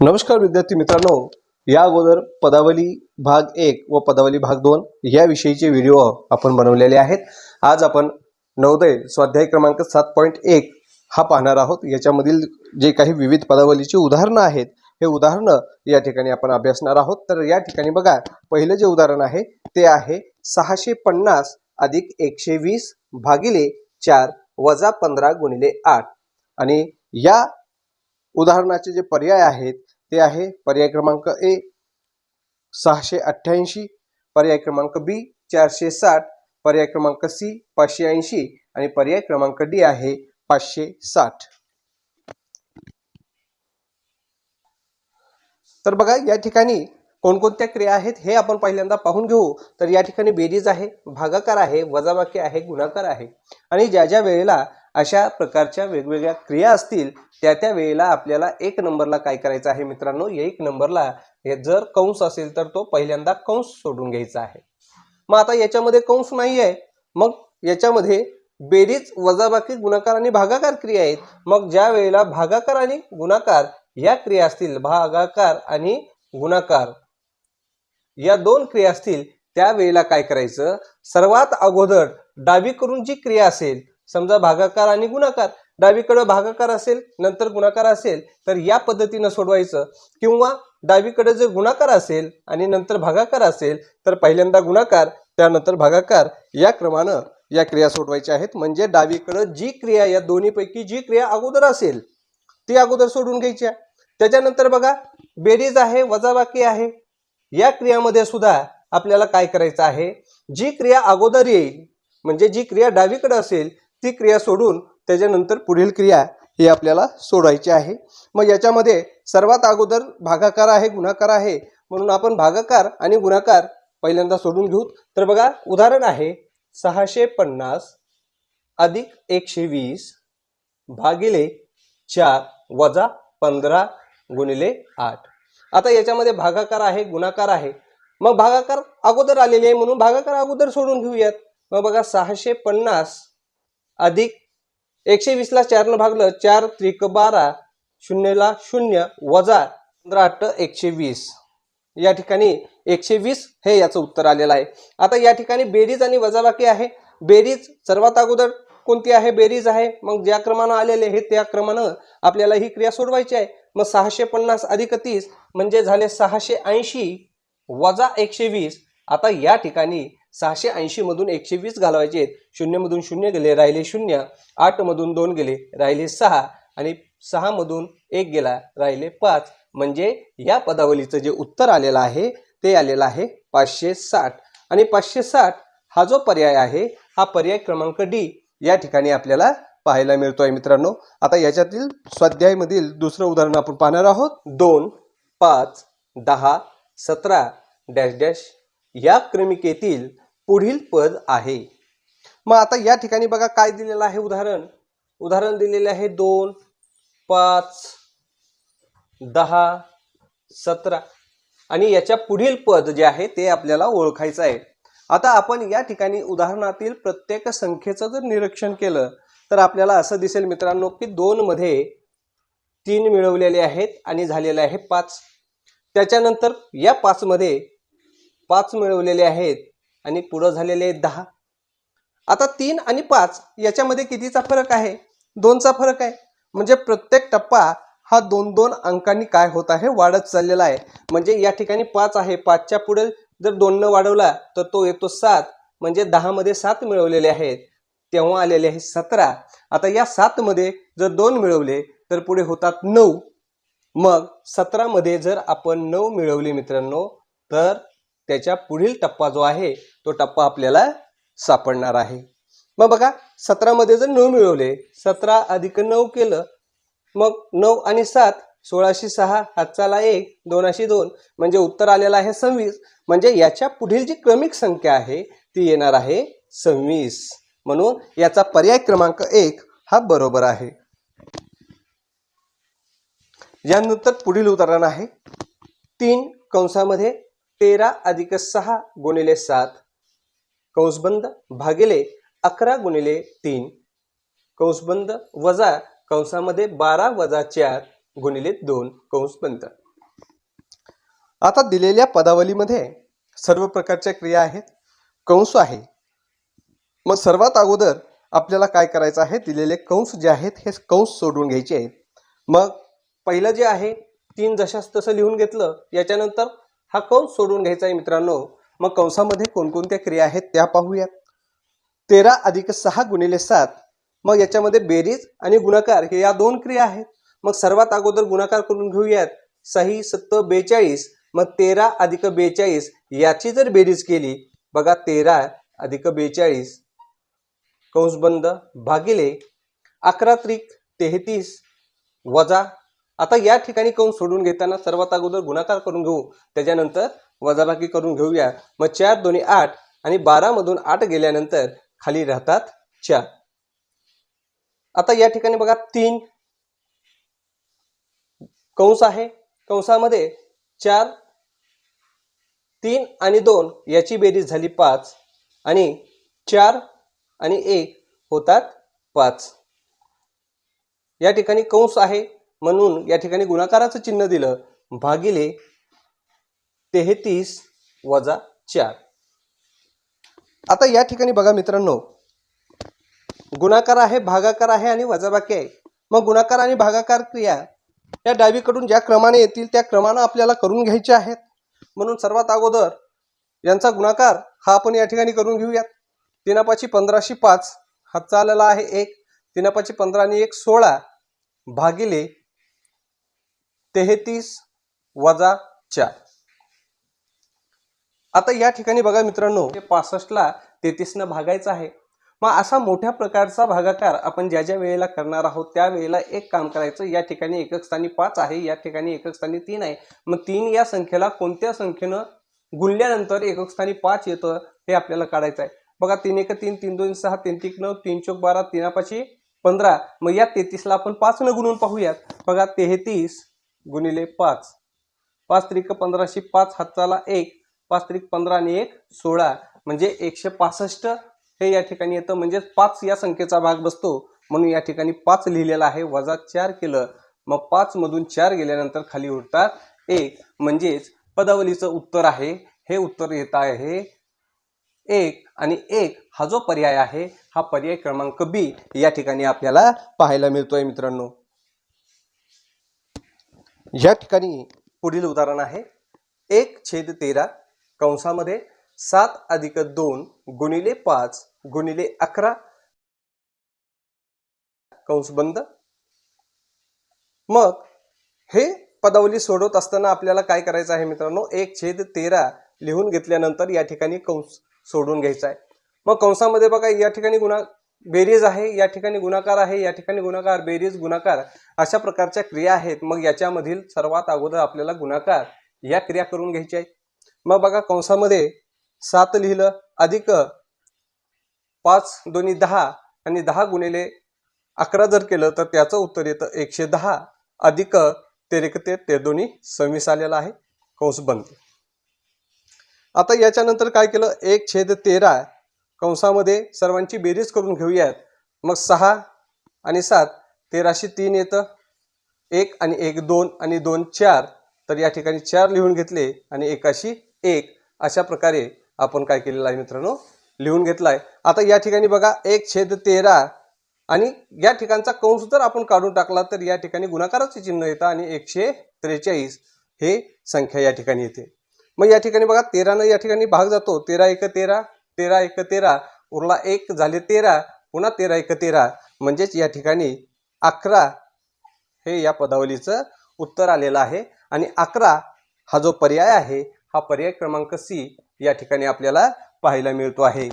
नमस्कार विद्यार्थी मित्रांनो. या अगोदर पदावली भाग एक व पदावली भाग दोन याविषयीचे व्हिडिओ आपण बनवलेले आहेत. आज आपण नवोदय स्वाध्याय क्रमांक सात पॉईंट एक हा पाहणार आहोत. याच्यामधील जे काही विविध पदावलीची उदाहरणं आहेत हे उदाहरणं या ठिकाणी आपण अभ्यासणार आहोत. तर या ठिकाणी बघा पहिलं जे उदाहरण आहे ते आहे सहाशे पन्नास अधिक एकशे वीस भागिले चार वजा पंधरा गुणिले आठ. आणि या उदाहरणाचे जे पर्याय आहेत ते आहे पर्याय क्रमांक ए सहाशे अठ्ठ्याऐंशी. पर्याय क्रमांक बी चारशे साठ. पर्याय क्रमांक सी पाचशे ऐंशी. आणि पर्याय क्रमांक डी आहे पाचशे साठ. तर बघा या ठिकाणी कोणकोणत्या क्रिया आहेत हे आपण पहिल्यांदा पाहून घेऊ. तर या ठिकाणी बेरीज आहे भागाकार आहे वजाबाकी आहे गुणाकार आहे. आणि ज्या ज्या वेळेला अशा प्रकारच्या वेगवेगळ्या क्रिया असतील त्या त्या वेळेला आपल्याला एक नंबरला काय करायचं आहे मित्रांनो? एक नंबरला हे जर कंस असेल तर तो पहिल्यांदा कंस सोडून घ्यायचा आहे. मग आता याच्यामध्ये कंस नाही आहे मग याच्यामध्ये बेरीज वजाबाकी गुणाकार आणि भागाकार क्रिया आहेत. मग ज्या वेळेला भागाकार आणि गुणाकार या क्रिया असतील भागाकार आणि गुणाकार या दोन क्रिया असतील त्या वेळेला काय करायचं? सर्वात अगोदर डावीकडून जी क्रिया असेल समजा भागाकार आणि गुणाकार. डावीकडं भागाकार असेल नंतर गुणाकार असेल तर या पद्धतीनं सोडवायचं. किंवा डावीकडे जर गुणाकार असेल आणि नंतर भागाकार असेल तर पहिल्यांदा गुणाकार त्यानंतर भागाकार. या क्रमानं या क्रिया सोडवायच्या आहेत. म्हणजे डावीकडं जी क्रिया या दोन्हीपैकी जी क्रिया अगोदर असेल ती अगोदर सोडून घ्यायच्या. त्याच्यानंतर बघा बेरीज आहे वजाबाकी आहे. या क्रियामध्ये सुद्धा आपल्याला काय करायचं आहे? जी क्रिया अगोदर येईल म्हणजे जी क्रिया डावीकडे असेल ती क्रिया सोडून त्याच्यानंतर पुढील क्रिया ही आपल्याला सोडायची आहे. मग याच्यामध्ये सर्वात अगोदर भागाकार आहे गुणाकार आहे. म्हणून आपण भागाकार आणि गुणाकार पहिल्यांदा सोडून घेऊ. तर बघा उदाहरण आहे सहाशे पन्नास अधिक एकशे वीस भागिले चार वजा पंधरा गुणिले आठ. आता याच्यामध्ये भागाकार आहे गुणाकार आहे. मग भागाकार अगोदर आलेले आहे म्हणून भागाकार अगोदर सोडून घेऊयात. मग बघा सहाशे पन्नास अधिक एकशे वीसला चारनं भागलं चार त्रिक बारा शून्यला शून्य वजा पंधरा आठ एकशे वीस. या ठिकाणी एकशे वीस हे याचं उत्तर आलेलं आहे. आता या ठिकाणी बेरीज आणि वजाबाकी आहे. बेरीज सर्वात अगोदर कोणती आहे? बेरीज आहे. मग ज्या क्रमानं आलेले आहे त्या क्रमानं आपल्याला ही क्रिया सोडवायची आहे. मग सहाशे पन्नास अधिक तीस म्हणजे झाले सहाशे ऐंशी वजा एकशे वीस. आता या ठिकाणी सहाशे ऐंशीमधून एकशे वीस घालवायचे आहेत. शून्यमधून शून्य गेले राहिले शून्य. आठमधून दोन गेले राहिले सहा. आणि सहामधून एक गेला राहिले पाच. म्हणजे या पदावलीचं जे उत्तर आलेलं आहे ते आलेलं आहे पाचशे साठ. आणि पाचशे साठ हा जो पर्याय आहे हा पर्याय क्रमांक डी या ठिकाणी आपल्याला पाहायला मिळतोय मित्रांनो. आता याच्यातील स्वाध्यायमधील दुसरं उदाहरण आपण पाहणार आहोत. दोन पाच दहा सतरा डॅश डॅश. या क्रमिकेतील पुढील पद आहे. मग आता या ठिकाणी बघा काय दिलेलं आहे उदाहरण. उदाहरण दिलेले आहे दोन पाच दहा सतरा. आणि याच्या पुढील पद जे आहे ते आपल्याला ओळखायचं आहे. आता आपण या ठिकाणी उदाहरणातील प्रत्येक संख्येचं जर निरीक्षण केलं तर आपल्याला असं दिसेल मित्रांनो की दोनमध्ये तीन मिळवलेले आहेत आणि झालेले आहे पाच. त्याच्यानंतर या पाचमध्ये पाच मिळवलेले आहेत आणि पुढं झालेले आहेत दहा. आता तीन आणि पाच याच्यामध्ये कितीचा फरक आहे? दोनचा फरक आहे. म्हणजे प्रत्येक टप्पा हा दोन दोन अंकांनी काय होत आहे वाढत चाललेला आहे. म्हणजे या ठिकाणी पाच आहे. पाचच्या पुढे जर दोननं वाढवला तर तो येतो सात. म्हणजे दहामध्ये सात मिळवलेले आहेत. तेव्हा आलेले आहे सतरा. आता या सातमध्ये जर दोन मिळवले तर पुढे होतात नऊ. मग सतरामध्ये जर आपण नऊ मिळवले मित्रांनो तर त्याच्या पुढील टप्पा जो आहे तो टप्पा आपल्याला सापडणार आहे. मग बघा सतरामध्ये जर नऊ मिळवले सतरा अधिक नऊ केलं मग नऊ आणि सात सोळाशे सहा हातचाला एक दोनाशे दोन म्हणजे उत्तर आलेलं आहे सव्वीस. म्हणजे याच्या पुढील जी क्रमिक संख्या आहे ती येणार आहे सव्वीस. म्हणून याचा पर्याय क्रमांक एक हा बरोबर आहे. यानंतर पुढील उदाहरण आहे. तीन कंसामध्ये तेरा अधिक सहा गुणिले सात. कंसबंद भागिले अकरा गुणिले तीन. कंसबंद वजा कंसामध्ये बारा वजा चार गुणिले दोन कंसबंद आता दिलेल्या पदावलीमध्ये सर्व प्रकारच्या क्रिया आहेत. कंस आहे. मग सर्वात अगोदर आपल्याला काय करायचं आहे? दिलेले कंस जे आहेत हे कंस सोडून घ्यायचे आहेत. मग पहिलं जे आहे तीन जशास तसं लिहून घेतलं. याच्यानंतर हा कंस सोडून घ्यायचा आहे मित्रांनो. मग कंसामध्ये कोणकोणत्या क्रिया आहेत त्या पाहूयात. तेरा अधिक सहा गुणिले सात. मग याच्यामध्ये बेरीज आणि गुणाकार हे या दोन क्रिया आहेत. मग सर्वात अगोदर गुणाकार करून घेऊयात. सही सत्त बेचाळीस. मग तेरा अधिक बेचाळीस. याची जर बेरीज केली बघा तेरा अधिक बेचाळीस. कंस बंद भागिले अकरा त्रिक तेहतीस. वजा आता या ठिकाणी कंस सोडून घेताना सर्वात अगोदर गुणाकार करून घेऊ. त्याच्यानंतर वजाबाकी करून घेऊया. मग चार दोन्ही आठ आणि बारा मधून आठ गेल्यानंतर खाली राहतात चार. आता या ठिकाणी बघा तीन कंस आहे. कंसामध्ये चार तीन आणि दोन याची बेरीज झाली पाच आणि चार आणि एक होतात पाच. या ठिकाणी कंस आहे. म्हणून या ठिकाणी गुणाकाराचं चिन्ह दिलं. भागिले तेहतीस वजा चार. आता या ठिकाणी बघा मित्रांनो गुणाकार आहे भागाकार आहे आणि वजाबाकी आहे. मग गुणाकार आणि भागाकार क्रिया या डावीकडून ज्या क्रमाने येतील त्या क्रमानं आपल्याला करून घ्यायच्या आहेत. म्हणून सर्वात अगोदर यांचा गुणाकार हा आपण या ठिकाणी करून घेऊयात. तिनापाची पंधराशे पाच हा चाललेला आहे एक. तिनापाची पंधरा आणि एक सोळा. भागिले तेहतीस वजा चार. आता या ठिकाणी बघा मित्रांनो हे पासष्टला तेहतीसनं भागायचं आहे. मग असा मोठ्या प्रकारचा भागाकार आपण ज्या ज्या वेळेला करणार आहोत त्या वेळेला एक काम करायचं या ठिकाणी एकक स्थानी पाच आहे या ठिकाणी एकक स्थानी तीन आहे. मग तीन या संख्येला कोणत्या संख्येनं गुणल्यानंतर एकक स्थानी पाच येतं हे आपल्याला काढायचं आहे. बघा तीन एक तीन तीन दोन सहा तीन तीन नऊ तीन चौक बारा तीनापाची पंधरा. मग या तेहतीसला आपण पाच न गुणून पाहूयात. बघा तेहतीस गुणिले पाच. पाच त्रिक पंधराशे पाच हाताला एक. पाच त्रिक पंधरा आणि एक सोळा. म्हणजे एकशे पासष्ट हे या ठिकाणी येतं. म्हणजे पाच या संख्येचा भाग बसतो. म्हणून या ठिकाणी पाच लिहिलेला आहे. वजा चार केलं. मग पाच मधून चार गेल्यानंतर खाली उरतात एक. म्हणजेच पदावलीचं उत्तर आहे. हे उत्तर येत आहे एक. आणि एक हा जो पर्याय आहे हा पर्याय क्रमांक बी या ठिकाणी आपल्याला पाहायला मिळतोय मित्रांनो. या ठिकाणी पुढील उदाहरण आहे एक छेद तेरा कंसामध्ये सात अधिक दोन गुणिले पाच गुणिले अकरा कंस बंद. मग हे पदावली सोडवत असताना आपल्याला काय करायचं आहे मित्रांनो? एक छेद तेरा लिहून घेतल्यानंतर या ठिकाणी कंस सोडून घ्यायचा आहे. मग कंसामध्ये बघा या ठिकाणी गुणा बेरीज आहे या ठिकाणी गुणाकार आहे या ठिकाणी गुणाकार बेरीज गुणाकार अशा प्रकारच्या क्रिया आहेत. मग याच्यामधील सर्वात अगोदर आपल्याला गुणाकार या क्रिया करून घ्यायच्या आहे. मग बघा कंसामध्ये सात लिहिलं अधिक पाच दोन्ही दहा आणि दहा गुणिले अकरा जर केलं तर त्याचं उत्तर येतं एकशे दहा. अधिक तेरेक ते ते दोन्ही सव्वीस आलेला आहे. कंस बनते. आता याच्यानंतर काय केलं? एक छेद तेरा कंसामध्ये सर्वांची बेरीज करून घेऊयात. मग सहा आणि सात तेराशे तीन येतं. एक आणि एक दोन आणि दोन चार. तर या ठिकाणी चार लिहून घेतले आणि एकाशी एक. अशा प्रकारे आपण काय केलेलं आहे मित्रांनो? लिहून घेतलाय. आता या ठिकाणी बघा एक छेद तेरा. आणि या ठिकाणचा कंस जर आपण काढून टाकला तर या ठिकाणी गुणाकाराचे चिन्ह येतं आणि एकशे त्रेचाळीस हे संख्या या ठिकाणी येते. मग या ठिकाणी बघा तेरानं या ठिकाणी भाग जातो. तेरा एक तेरा. तेरा एक तेरा उरला एक झाले तेरा पुन्हा तेरा एक तेरा. म्हणजेच या ठिकाणी अकरा हे या पदावलीचं उत्तर आलेलं आहे. आणि अकरा हा जो पर्याय आहे हा पर्याय क्रमांक सी या ठिकाणी आपल्याला पाहायला मिळतो आहे.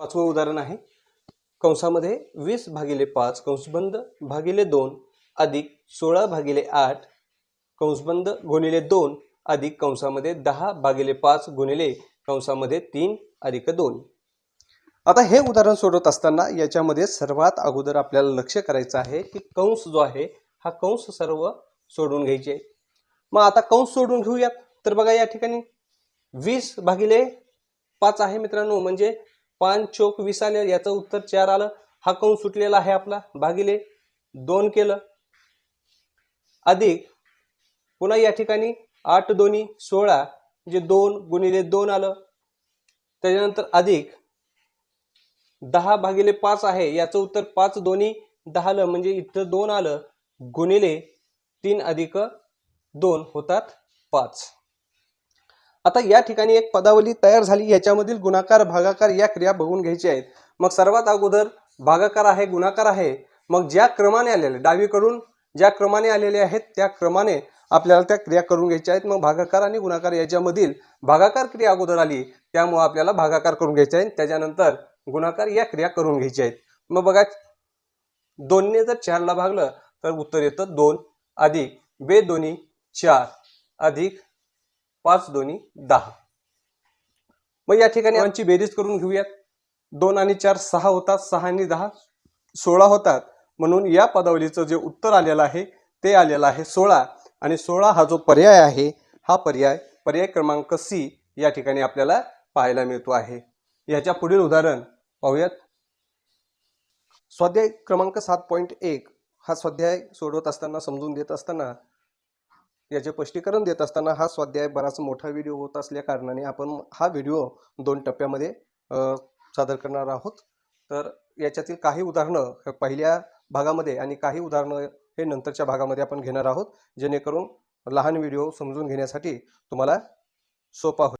पाचवं उदाहरण आहे. कंसामध्ये वीस भागिले पाच कंसबंद भागिले दोन अधिक सोळा भागिले आठ कंसबंद गुणिले दोन अधिक कंसामध्ये दहा भागिले पाच गुणिले कंसामध्ये तीन अधिक दोन. आता हे उदाहरण सोडवत असताना याच्यामध्ये सर्वात अगोदर आपल्याला लक्ष करायचं आहे की कंस जो आहे हा कंस सर्व सोडून घ्यायचे. मग आता कंस सोडून घेऊयात. तर बघा या ठिकाणी वीस भागिले पाच आहे मित्रांनो म्हणजे पाच चोक वीस आले. याचं उत्तर चार आलं. हा कंस सुटलेला आहे आपला. भागिले दोन केलं. अधिक पुन्हा या ठिकाणी आठ दोन्ही सोळा. म्हणजे दोन गुणिले दोन आलं त्याच्यानंतर अधिक दहा भागिले पाच आहे याचं उत्तर पाच दोन्ही दहा आलं म्हणजे इथं दोन आलं गुणिले तीन अधिक दोन होतात पाच. आता या ठिकाणी एक पदावली तयार झाली याच्यामधील गुणाकार भागाकार या क्रिया बघून घ्यायच्या आहेत. मग सर्वात अगोदर भागाकार आहे गुणाकार आहे. मग ज्या क्रमाने आलेले डावीकडून ज्या क्रमाने आलेले आहेत त्या क्रमाने आपल्याला त्या क्रिया करून घ्यायच्या आहेत. मग भागाकार आणि गुणाकार याच्यामधील भागाकार क्रिया अगोदर आली त्यामुळं आपल्याला भागाकार करून घ्यायचे आहे त्याच्यानंतर गुणाकार या क्रिया करून घ्यायच्या आहेत. मग बघा दोनने जर चारला भागलं तर उत्तर येतं दोन अधिक बे दोन्ही चार अधिक पाच दोन्ही दहा. मग या ठिकाणी आमची बेरीज करून घेऊयात. दोन आणि चार सहा होतात सहा आणि दहा सोळा होतात. म्हणून या पदावलीचं जे उत्तर आलेलं आहे ते आलेलं आहे सोळा. आणि सोळा हा जो पर्याय आहे हा पर्याय पर्याय क्रमांक सी या ठिकाणी आपल्याला पाहायला मिळतो आहे. याच्या पुढील उदाहरण पाहूयात. स्वाध्याय क्रमांक सात पॉईंट एक हा स्वाध्याय सोडवत असताना समजून देत असताना याचे स्पष्टीकरण देत असताना हा स्वाध्याय बराच मोठा व्हिडिओ होत असल्या कारणाने आपण हा व्हिडिओ दोन टप्प्यामध्ये सादर करणार आहोत. तर याच्यातील काही उदाहरणं पहिल्या भागामध्ये आणि काही उदाहरणं हे नंतरच्या भागामध्ये आपण घेणार आहोत जेणेकरून लहान व्हिडिओ समजून घेण्यासाठी तुम्हाला सोपा होईल.